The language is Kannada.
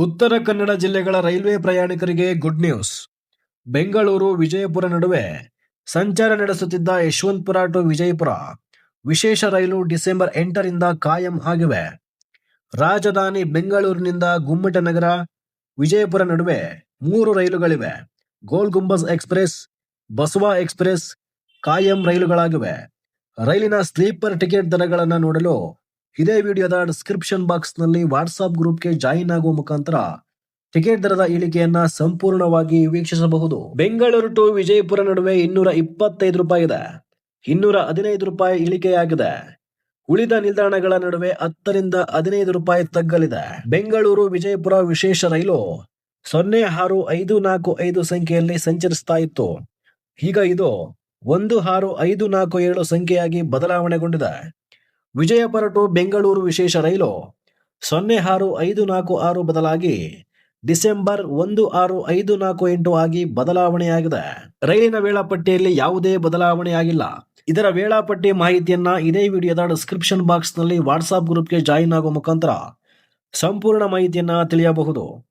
ಉತ್ತರ ಕನ್ನಡ ಜಿಲ್ಲೆಗಳ ರೈಲ್ವೆ ಪ್ರಯಾಣಿಕರಿಗೆ ಗುಡ್ ನ್ಯೂಸ್. ಬೆಂಗಳೂರು, ವಿಜಯಪುರ ನಡುವೆ ಸಂಚಾರ ನಡೆಸುತ್ತಿದ್ದ ಯಶವಂತಪುರ ಟು ವಿಜಯಪುರ ವಿಶೇಷ ರೈಲು ಡಿಸೆಂಬರ್ ಎಂಟರಿಂದ ಕಾಯಂ ಆಗಿವೆ. ರಾಜಧಾನಿ ಬೆಂಗಳೂರಿನಿಂದ ಗುಮ್ಮಟ ನಗರ, ವಿಜಯಪುರ ನಡುವೆ ಮೂರು ರೈಲುಗಳಿವೆ. ಗೋಲ್ ಗುಂಬಸ್ ಎಕ್ಸ್ಪ್ರೆಸ್, ಬಸವ ಎಕ್ಸ್ಪ್ರೆಸ್ ಕಾಯಂ ರೈಲುಗಳಾಗಿವೆ. ರೈಲಿನ ಸ್ಲೀಪರ್ ಟಿಕೆಟ್ ದರಗಳನ್ನು ನೋಡಲು ಇದೇ ವಿಡಿಯೋದ ಡಿಸ್ಕ್ರಿಪ್ಷನ್ ಬಾಕ್ಸ್ನಲ್ಲಿ ವಾಟ್ಸ್ಆಪ್ ಗ್ರೂಪ್ಗೆ ಜಾಯಿನ್ ಆಗುವ ಮುಖಾಂತರ ಟಿಕೆಟ್ ದರದ ಇಳಿಕೆಯನ್ನ ಸಂಪೂರ್ಣವಾಗಿ ವೀಕ್ಷಿಸಬಹುದು. ಬೆಂಗಳೂರು ಟು ವಿಜಯಪುರ ನಡುವೆ ಇನ್ನೂರ ಇಪ್ಪತ್ತೈದು ರೂಪಾಯಿ ಇದೆ. ಇನ್ನೂರ ಹದಿನೈದು ರೂಪಾಯಿ ಇಳಿಕೆಯಾಗಿದೆ. ಉಳಿದ ನಿಲ್ದಾಣಗಳ ನಡುವೆ ಹತ್ತರಿಂದ ಹದಿನೈದು ರೂಪಾಯಿ ತಗ್ಗಲಿದೆ. ಬೆಂಗಳೂರು, ವಿಜಯಪುರ ವಿಶೇಷ ರೈಲು ಸೊನ್ನೆ ಆರು ಐದು ನಾಲ್ಕು ಐದು ಸಂಖ್ಯೆಯಲ್ಲಿ ಸಂಚರಿಸ್ತಾ ಇತ್ತು. ಈಗ ಇದು ಒಂದು ಆರು ಐದು ನಾಲ್ಕು ಏಳು ಸಂಖ್ಯೆಯಾಗಿ ಬದಲಾವಣೆಗೊಂಡಿದೆ. ವಿಜಯಪುರ ಟು ಬೆಂಗಳೂರು ವಿಶೇಷ ರೈಲು. ಸೊನ್ನೆ ಆರು ಐದು ನಾಲ್ಕು ಆರು ಬದಲಾಗಿ ಡಿಸೆಂಬರ್ ಒಂದು ಆರು ಐದು ನಾಲ್ಕು ಎಂಟು ಆಗಿ ಬದಲಾವಣೆಯಾಗಿದೆ. ರೈಲಿನ ವೇಳಾಪಟ್ಟಿಯಲ್ಲಿ ಯಾವುದೇ ಬದಲಾವಣೆಯಾಗಿಲ್ಲ ಇದರ ವೇಳಾಪಟ್ಟಿ ಮಾಹಿತಿಯನ್ನ ಇದೇ ವಿಡಿಯೋದ ಡಿಸ್ಕ್ರಿಪ್ಷನ್ ಬಾಕ್ಸ್ನಲ್ಲಿ ವಾಟ್ಸ್ಆಪ್ ಗ್ರೂಪ್ಗೆ ಜಾಯಿನ್ ಆಗುವ ಮುಖಾಂತರ ಸಂಪೂರ್ಣ ಮಾಹಿತಿಯನ್ನ ತಿಳಿಯಬಹುದು.